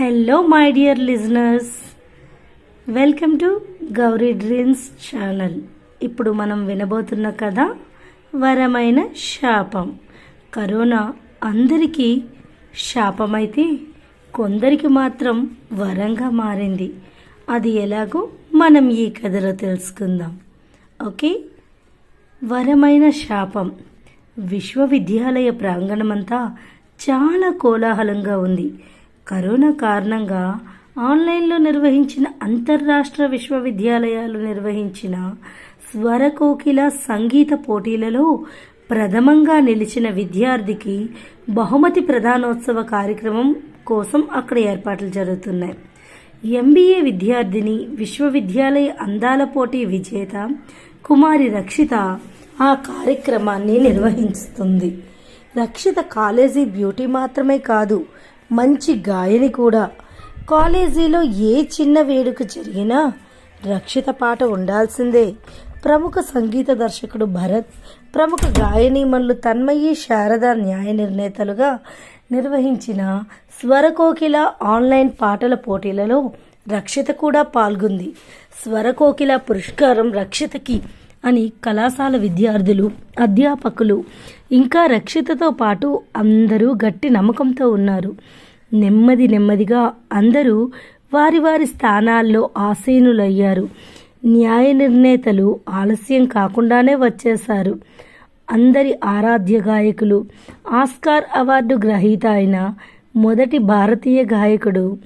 Hello my dear listeners welcome to Gauri dreams channel ఇప్పుడు మనం వినబోతున్న కథ వరమైన శాపం. కరోనా అందరికీ శాపమైతే కొందరికి మాత్రం వరంగా మారింది. అది ఎలాగో మనం ఈ కథలో తెలుసుకుందాం. ఓకే? వరమైన శాపం. విశ్వవిద్యాలయ ప్రాంగణమంతా చాలా కోలాహలంగా ఉంది. కరోనా కారణంగా ఆన్లైన్లో నిర్వహించిన అంతర్రాష్ట్ర విశ్వవిద్యాలయాలు నిర్వహించిన స్వరకోకిల సంగీత పోటీలలో ప్రథమంగా నిలిచిన విద్యార్థికి బహుమతి ప్రధానోత్సవ కార్యక్రమం కోసం అక్కడ ఏర్పాట్లు జరుగుతున్నాయి. ఎంబీఏ విద్యార్థిని విశ్వవిద్యాలయ అందాల పోటీ విజేత కుమారి రక్షిత ఆ కార్యక్రమాన్ని నిర్వహిస్తుంది. రక్షిత కాలేజీ బ్యూటీ మాత్రమే కాదు మంచి గాయని కూడా. కాలేజీలో ఏ చిన్న వేడుక జరిగినా రక్షిత పాట ఉండాల్సిందే. ప్రముఖ సంగీత దర్శకుడు భరత్ ప్రముఖ గాయనీమణులు తన్మయి శారద న్యాయ నిర్ణేతలుగా నిర్వహించిన స్వరకోకిల ఆన్లైన్ పాటల పోటీలలో రక్షిత కూడా పాల్గొంది. స్వరకోకిల పురస్కారం రక్షితకి అని కళాశాల విద్యార్థులు అధ్యాపకులు ఇంకా రక్షితతో పాటు అందరూ గట్టి నమ్మకంతో ఉన్నారు. నెమ్మది నెమ్మదిగా అందరూ వారి వారి స్థానాల్లో ఆసీనులయ్యారు. న్యాయ నిర్ణేతలు ఆలస్యం కాకుండానే వచ్చేశారు. అందరి ఆరాధ్య గాయకులు ఆస్కార్ అవార్డు గ్రహీత అయిన మొదటి భారతీయ గాయకుడు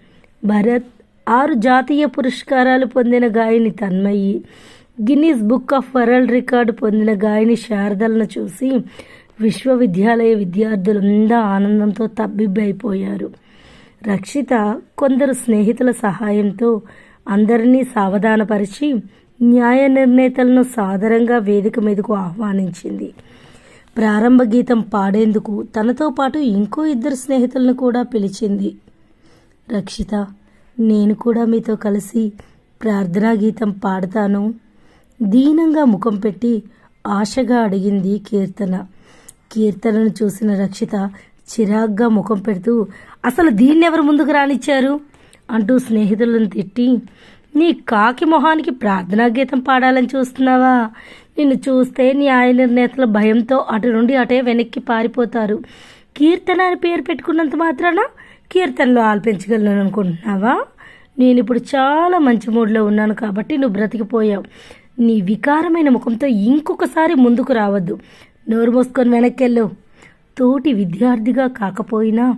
భరత్ ఆరు జాతీయ పురస్కారాలు పొందిన గాయని Tanmayi Guinness book of world record పొందిన గాయని శారదలను చూసి విశ్వవిద్యాలయ విద్యార్థులందా ఆనందంతో తబ్బిబ్బైపోయారు. రక్షిత కొందరు స్నేహితుల సహాయంతో అందరినీ సావధానపరిచి న్యాయ నిర్ణేతలను సాదరంగా వేదిక మీదకు ఆహ్వానించింది. ప్రారంభ గీతం పాడేందుకు తనతో పాటు ఇంకో ఇద్దరు స్నేహితులను కూడా పిలిచింది. రక్షిత నేను కూడా మీతో కలిసి ప్రార్థనా గీతం పాడతాను. దీనంగా ముఖం పెట్టి ఆశగా అడిగింది కీర్తన. కీర్తనను చూసిన రక్షిత చిరాగ్గా ముఖం పెడుతూ అసలు దీన్నెవరు ముందుకు రానిచ్చారు? అంటూ స్నేహితులను తిట్టి నీ కాకి మొహానికి ప్రార్థనా గీతం పాడాలని చూస్తున్నావా? నిన్ను చూస్తే న్యాయ నిర్ణేతల భయంతో అటు నుండి అటే వెనక్కి పారిపోతారు. కీర్తన అని పేరు పెట్టుకున్నంత మాత్రాన కీర్తనలో ఆల్పించగలను అనుకుంటున్నావా? నేను ఇప్పుడు చాలా మంచి మూడ్లో ఉన్నాను కాబట్టి నువ్వు బ్రతికిపోయావు. నీ వికారమైన ముఖంతో ఇంకొకసారి ముందుకు రావద్దు. నోరు మోసుకొని వెనక్కెళ్ళు. తోటి విద్యార్థిగా కాకపోయినా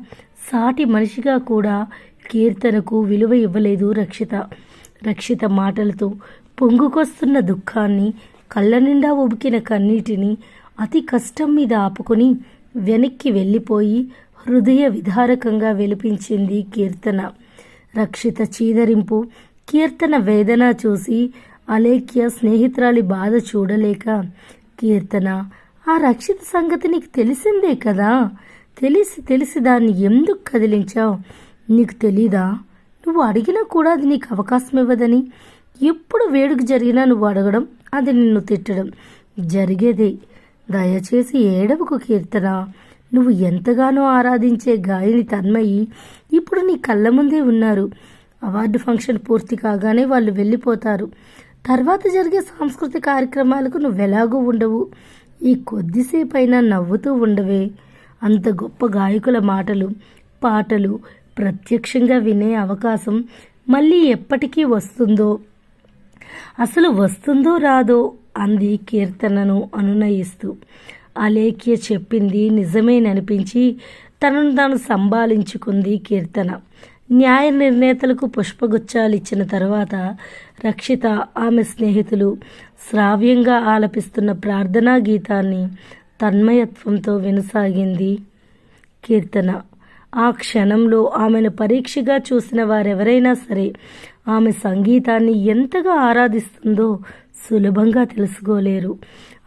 సాటి మనిషిగా కూడా కీర్తనకు విలువ ఇవ్వలేదు రక్షిత. రక్షిత మాటలతో పొంగుకొస్తున్న దుఃఖాన్ని కళ్ళ నిండా ఉబికిన కన్నీటిని అతి కష్టం మీద ఆపుకొని వెనక్కి వెళ్ళిపోయి హృదయ విధారకంగా వెలిపించింది కీర్తన. రక్షిత చీదరింపు కీర్తన వేదన చూసి అలేఖ్య స్నేహితురాలి బాధ చూడలేక కీర్తన ఆ రక్షిత సంగతి నీకు తెలిసిందే కదా? తెలిసి తెలిసి దాన్ని ఎందుకు కదిలించావు? నీకు తెలీదా? నువ్వు అడిగినా కూడా అది నీకు అవకాశం ఇవ్వదని. ఎప్పుడు వేడుక జరిగినా నువ్వు అడగడం అది నిన్ను తిట్టడం జరిగేదే. దయచేసి ఏడవకు కీర్తన. నువ్వు ఎంతగానో ఆరాధించే గాయని తన్మయి ఇప్పుడు నీ కళ్ళ ముందే ఉన్నారు. అవార్డు ఫంక్షన్ పూర్తి కాగానే వాళ్ళు వెళ్ళిపోతారు. తర్వాత జరిగే సాంస్కృతిక కార్యక్రమాలకు నువ్వు ఎలాగూ ఉండవు. ఈ కొద్దిసేపైనా నవ్వుతూ ఉండవే. అంత గొప్ప గాయకుల మాటలు పాటలు ప్రత్యక్షంగా వినే అవకాశం మళ్ళీ ఎప్పటికీ వస్తుందో. అసలు వస్తుందో రాదో అంది కీర్తనను అనునయిస్తూ. అలేఖ్య చెప్పింది నిజమేననిపించి తనను తాను సంభాళించుకుంది కీర్తన. న్యాయ నిర్ణేతలకు పుష్పగుచ్చాలు ఇచ్చిన తర్వాత రక్షిత ఆమె స్నేహితులు శ్రావ్యంగా ఆలపిస్తున్న ప్రార్థనా గీతాన్ని తన్మయత్వంతో వినసాగింది కీర్తన. ఆ క్షణంలో ఆమెను పరీక్షగా చూసిన వారెవరైనా సరే ఆమె సంగీతాన్ని ఎంతగా ఆరాధిస్తుందో సులభంగా తెలుసుకోలేరు.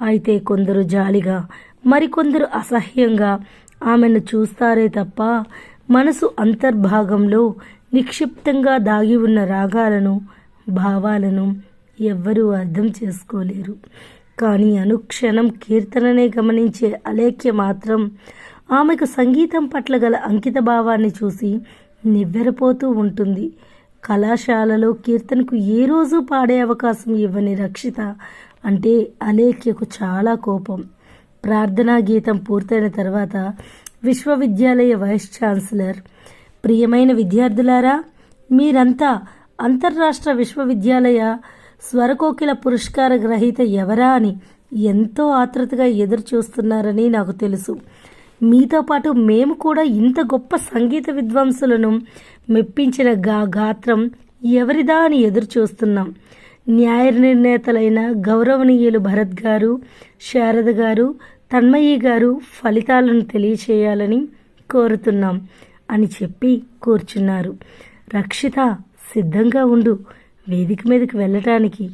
అయితే కొందరు జాలిగా మరికొందరు అసహ్యంగా ఆమెను చూస్తారే తప్ప మనసు అంతర్భాగంలో నిక్షిప్తంగా దాగి ఉన్న రాగాలను భావాలను ఎవ్వరూ అర్థం చేసుకోలేరు. కానీ అనుక్షణం కీర్తననే గమనించే అలేఖ్య మాత్రం ఆమెకు సంగీతం పట్ల గల అంకిత భావాన్ని చూసి నివ్వెరపోతూ ఉంటుంది. కళాశాలలో కీర్తనకు ఏ రోజు పాడే అవకాశం ఇవ్వని రక్షిత అంటే అలేఖ్యకు చాలా కోపం. ప్రార్థనా గీతం పూర్తయిన తర్వాత విశ్వవిద్యాలయ వైస్ ఛాన్సలర్. ప్రియమైన విద్యార్థులారా మీరంతా అంతర్రాష్ట్ర విశ్వవిద్యాలయ స్వరకోకిల పురస్కార గ్రహీత ఎవరా అని ఎంతో ఆతృతగా ఎదురు చూస్తున్నారని నాకు తెలుసు. మీతో పాటు మేము కూడా ఇంత గొప్ప సంగీత విద్వాంసులను మెప్పించిన గా గాత్రం ఎవరిదా అని ఎదురు చూస్తున్నాం న్యాయ నిర్ణేతలైన గౌరవనీయులు భరత్ గారు శారద గారు తన్మయ్య గారు ఫలితాలను తెలియచేయాలని కోరుతున్నాం అని చెప్పి కూర్చున్నారు. రక్షిత సిద్ధంగా ఉండు. వేదిక మీదకి వెళ్ళటానికి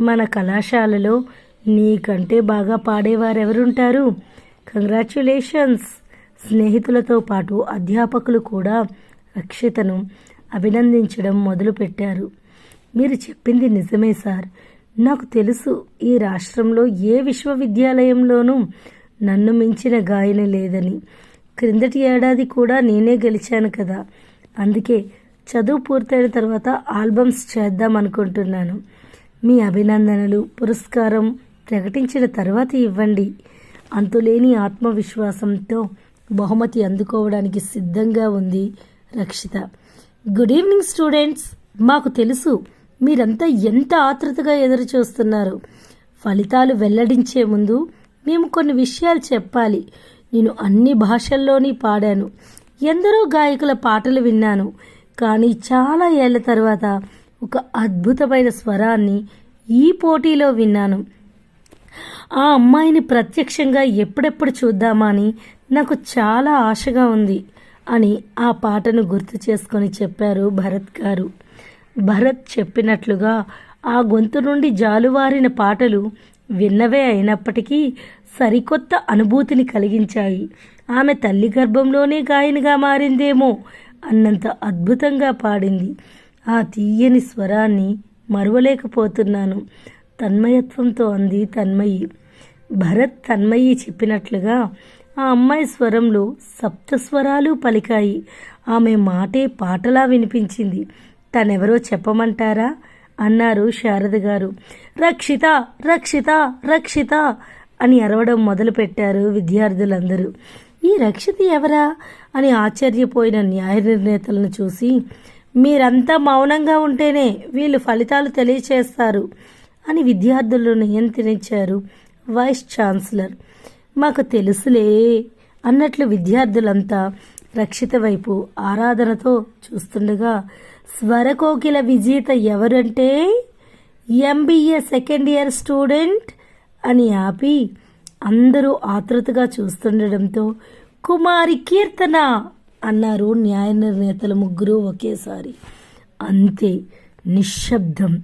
మన కళాశాలలో నీకంటే బాగా పాడేవారెవరుంటారు? కంగ్రాచ్యులేషన్స్ స్నేహితులతో పాటు అధ్యాపకులు కూడా రక్షితను అభినందించడం మొదలుపెట్టారు. మీరు చెప్పింది నిజమే సార్. నాకు తెలుసు ఈ రాష్ట్రంలో ఏ విశ్వవిద్యాలయంలోనూ నన్ను మించిన గాయన లేదని. క్రిందటి ఏడాది కూడా నేనే గెలిచాను కదా. అందుకే చదువు పూర్తయిన తర్వాత ఆల్బమ్స్ చేద్దాం అనుకుంటున్నాను మీ అభినందనలు పురస్కారం ప్రకటించిన తర్వాత ఇవ్వండి. అంతులేని ఆత్మవిశ్వాసంతో బహుమతి అందుకోవడానికి సిద్ధంగా ఉంది రక్షిత. గుడ్ ఈవినింగ్ స్టూడెంట్స్ మాకు తెలుసు మీరంతా ఎంత ఆతృతగా ఎదురు చూస్తున్నారు? ఫలితాలు వెల్లడించే ముందు మేము కొన్ని విషయాలు చెప్పాలి. నేను అన్ని భాషల్లోని పాడాను. ఎందరో గాయకుల పాటలు విన్నాను. కానీ చాలా ఏళ్ళ తర్వాత ఒక అద్భుతమైన స్వరాన్ని ఈ పోటీలో విన్నాను. ఆ అమ్మాయిని ప్రత్యక్షంగా ఎప్పుడెప్పుడు చూద్దామా అని నాకు చాలా ఆశగా ఉంది అని ఆ పాటను గుర్తు చేసుకొని చెప్పారు భరత్ గారు. భరత్ చెప్పినట్లుగా ఆ గొంతు నుండి జాలువారిన పాటలు విన్నవే అయినప్పటికీ సరికొత్త అనుభూతిని కలిగించాయి. ఆమె తల్లి గర్భంలోనే గాయనిగా మారిందేమో అన్నంత అద్భుతంగా పాడింది. ఆ తీయని స్వరాన్ని మరువలేకపోతున్నాను. తన్మయత్వంతో అంది తన్మయి. భరత్ తన్మయి చెప్పినట్లుగా ఆ అమ్మాయి స్వరంలో సప్త స్వరాలు పలికాయి. ఆమె మాటే పాటలా వినిపించింది. తనెవరో చెప్పమంటారా? అన్నారు శారద గారు. రక్షిత రక్షిత రక్షిత అని అరవడం మొదలుపెట్టారు విద్యార్థులందరూ. ఈ రక్షిత ఎవరా? అని ఆశ్చర్యపోయిన న్యాయ నిర్ణేతలను చూసి మీరంతా మౌనంగా ఉంటేనే వీళ్ళు ఫలితాలు తెలియచేస్తారు అని విద్యార్థులను నియంత్రించారు వైస్ ఛాన్సలర్. మాకు తెలుసులే అన్నట్లు విద్యార్థులంతా రక్షిత వైపు ఆరాధనతో చూస్తుండగా స్వరకోకిల విజేత ఎవరంటే ఎంబీఏ సెకండ్ ఇయర్ స్టూడెంట్ అని ఆపి అందరూ ఆతృతగా చూస్తుండడంతో కుమారి కీర్తన అన్నారు న్యాయ నిర్ణేతల ముగ్గురు ఒకేసారి. అంతే నిశ్శబ్దం.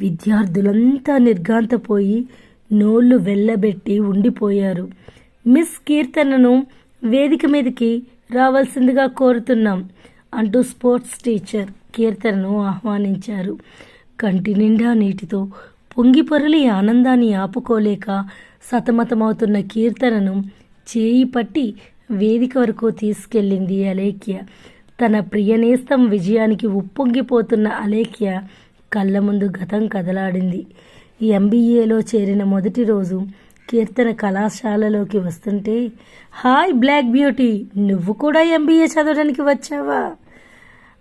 విద్యార్థులంతా నిర్గాంతపోయి నోళ్ళు వెళ్ళబెట్టి ఉండిపోయారు. మిస్ కీర్తనను వేదిక మీదకి రావాల్సిందిగా కోరుతున్నాం. అంటూ స్పోర్ట్స్ టీచర్ కీర్తనను ఆహ్వానించారు. కంటి నిండా నీటితో పొంగి పొరలి ఆనందాన్ని ఆపుకోలేక సతమతమవుతున్న కీర్తనను చేయి పట్టి వేదిక వరకు తీసుకెళ్ళింది అలేఖ్య. తన ప్రియనేస్తం విజయానికి ఉప్పొంగిపోతున్న అలేఖ్య కళ్ళ ముందు గతం కదలాడింది. ఎంబీఏలో చేరిన మొదటి రోజు కీర్తన కళాశాలలోకి వస్తుంటే హాయ్ బ్లాక్ బ్యూటీ నువ్వు కూడా ఎంబీఏ చదవడానికి వచ్చావా?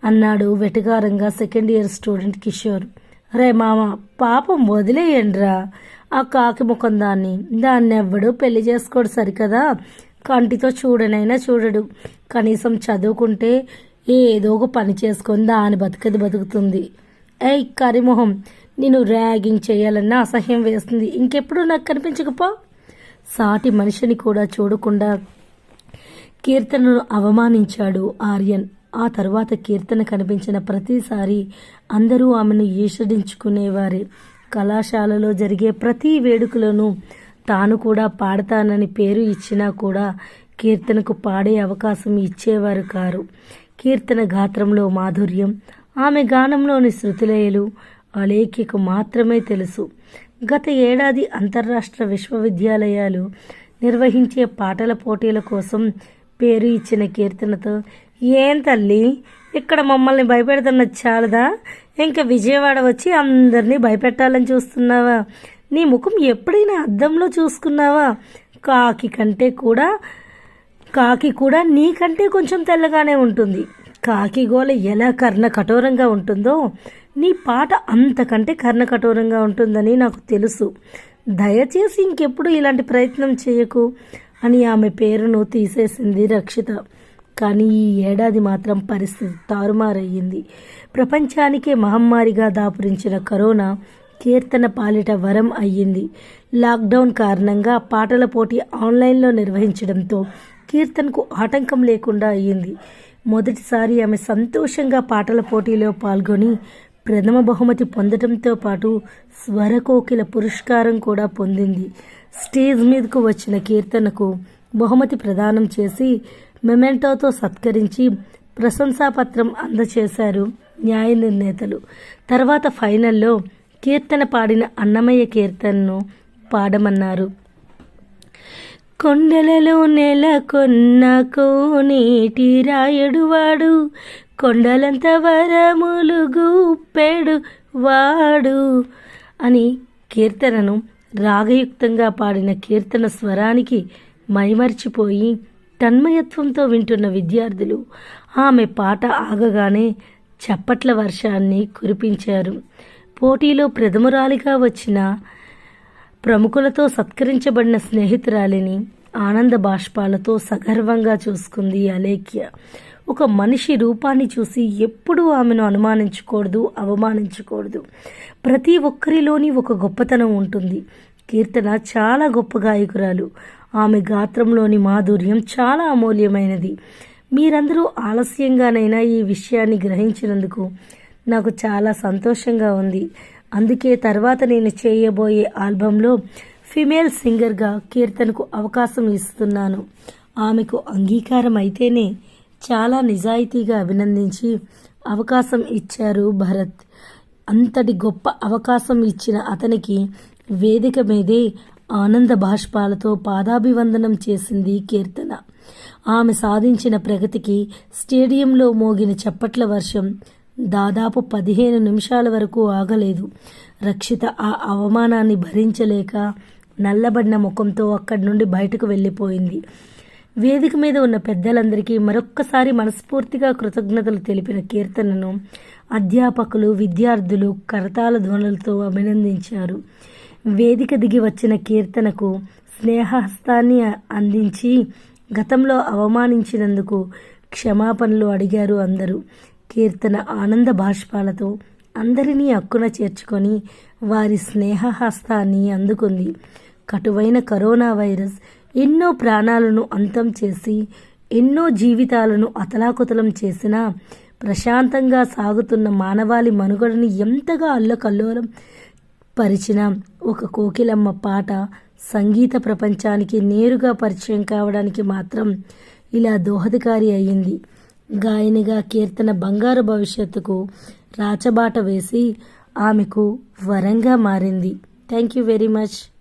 అన్నాడు వెటకారంగా సెకండ్ ఇయర్ స్టూడెంట్ కిషోర్. రే మామ పాపం వదిలేయండిరా. ఆ కాకి ముఖం దాన్ని. దాన్ని ఎవ్వడు పెళ్ళి చేసుకోడు సరికదా? కంటితో చూడనైనా చూడడు. కనీసం చదువుకుంటే ఏదో ఒక పని చేసుకొని దాని బతుకది బతుకుతుంది. ఏయ్ కరిమొహం నేను ర్యాగింగ్ చేయాలన్నా అసహ్యం వేస్తుంది. ఇంకెప్పుడు నాకు కనిపించకపో? సాటి మనిషిని కూడా చూడకుండా కీర్తనను అవమానించాడు ఆర్యన్. ఆ తర్వాత కీర్తన కనిపించిన ప్రతిసారి అందరూ ఆమెను ఈషడించుకునేవారే కళాశాలలో జరిగే ప్రతి వేడుకలను తాను కూడా పాడతానని పేరు ఇచ్చినా కూడా కీర్తనకు పాడే అవకాశం ఇచ్చేవారు కారు. కీర్తన గాత్రంలో మాధుర్యం ఆమె గానంలోని శృతిలయలు అలేఖ్యకు మాత్రమే తెలుసు. గత ఏడాది అంతర్రాష్ట్ర విశ్వవిద్యాలయాలు నిర్వహించే పాటల పోటీల కోసం పేరు ఇచ్చిన కీర్తనతో ఏం తల్లి? ఇక్కడ మమ్మల్ని భయపెడుతున్నది చాలదా? ఇంకా విజయవాడ వచ్చి అందరినీ భయపెట్టాలని చూస్తున్నావా? నీ ముఖం ఎప్పుడైనా అద్దంలో చూసుకున్నావా? కాకి కంటే కూడా కాకి కూడా నీకంటే కొంచెం తెల్లగానే ఉంటుంది. కాకి గోల ఎలా కర్ణ కఠోరంగా ఉంటుందో నీ పాట అంతకంటే కర్ణ కఠోరంగా ఉంటుందని నాకు తెలుసు. దయచేసి ఇంకెప్పుడు ఇలాంటి ప్రయత్నం చేయకు అని ఆమె పేరును తీసేసింది రక్షిత. కానీ ఈ ఏడాది మాత్రం పరిస్థితి తారుమారయ్యింది. ప్రపంచానికే మహమ్మారిగా దాపురించిన కరోనా కీర్తన పాలిట వరం అయ్యింది. లాక్డౌన్ కారణంగా పాటల పోటీ ఆన్లైన్లో నిర్వహించడంతో కీర్తనకు ఆటంకం లేకుండా అయ్యింది. మొదటిసారి ఆమె సంతోషంగా పాటల పోటీలో పాల్గొని ప్రథమ బహుమతి పొందడంతో పాటు స్వరకోకిల పురస్కారం కూడా పొందింది. స్టేజ్ మీదకు వచ్చిన కీర్తనకు బహుమతి ప్రదానం చేసి మెమెంటోతో సత్కరించి ప్రశంసాపత్రం అందచేశారు న్యాయ నిర్ణేతలు. తర్వాత ఫైనల్లో కీర్తన పాడిన అన్నమయ్య కీర్తనను పాడమన్నారు. కొండలలో నెలకొన్న కోనేటి రాయుడు వాడు కొండలంత వరములు గూప్పెడు వాడు అని కీర్తనను రాగయుక్తంగా పాడిన కీర్తన స్వరానికి మైమర్చిపోయి తన్మయత్వంతో వింటున్న విద్యార్థులు ఆమె పాట ఆగగానే చప్పట్ల వర్షాన్ని కురిపించారు. పోటీలో ప్రథమురాలిగా వచ్చిన ప్రముఖులతో సత్కరించబడిన స్నేహితురాలిని ఆనంద బాష్పాలతో సగర్వంగా చూసుకుంది అలేఖ్య. ఒక మనిషి రూపాన్ని చూసి ఎప్పుడూ ఆమెను అనుమానించకూడదు అవమానించకూడదు. ప్రతి ఒక్కరిలోని ఒక గొప్పతనం ఉంటుంది. కీర్తన చాలా గొప్ప గాయకురాలు. ఆమె గాత్రంలోని మాధుర్యం చాలా అమూల్యమైనది. మీరందరూ ఆలస్యంగానైనా ఈ విషయాన్ని గ్రహించినందుకు నాకు చాలా సంతోషంగా ఉంది. అందుకే తర్వాత నేను చేయబోయే ఆల్బంలో ఫిమేల్ సింగర్గా కీర్తనకు అవకాశం ఇస్తున్నాను. ఆమెకు అంగీకారం అయితేనే చాలా నిజాయితీగా అభినందించి అవకాశం ఇచ్చారు భరత్. అంతటి గొప్ప అవకాశం ఇచ్చిన అతనికి వేదిక మీదే ఆనంద బాష్పాలతో పాదాభివందనం చేసింది కీర్తన. ఆమె సాధించిన ప్రగతికి స్టేడియంలో మోగిన చప్పట్ల వర్షం దాదాపు పదిహేను నిమిషాల వరకు ఆగలేదు. రక్షిత ఆ అవమానాన్ని భరించలేక నల్లబడిన ముఖంతో అక్కడి నుండి బయటకు వెళ్ళిపోయింది. వేదిక మీద ఉన్న పెద్దలందరికీ మరొక్కసారి మనస్ఫూర్తిగా కృతజ్ఞతలు తెలిపిన కీర్తనను అధ్యాపకులు విద్యార్థులు కరతాల ధ్వనులతో అభినందించారు. వేదిక దిగి వచ్చిన కీర్తనకు స్నేహహస్తాన్ని అందించి గతంలో అవమానించినందుకు క్షమాపణలు అడిగారు అందరూ. కీర్తన ఆనంద బాష్పాలతో అందరినీ అక్కున చేర్చుకొని వారి స్నేహహస్తాన్ని అందుకుంది. కటువైన కరోనా వైరస్ ఎన్నో ప్రాణాలను అంతం చేసి ఎన్నో జీవితాలను అతలాకుతలం చేసినా ప్రశాంతంగా సాగుతున్న మానవాళి మనుగడని ఎంతగా అల్లకల్లోలం పరిచిన ఒక కోకిలమ్మ పాట సంగీత ప్రపంచానికి నేరుగా పరిచయం కావడానికి మాత్రం ఇలా దోహదకారి అయ్యింది. గాయనిగా కీర్తన బంగారు భవిష్యత్తుకు రాచబాట వేసి ఆమెకు వరంగా మారింది. Thank you very much.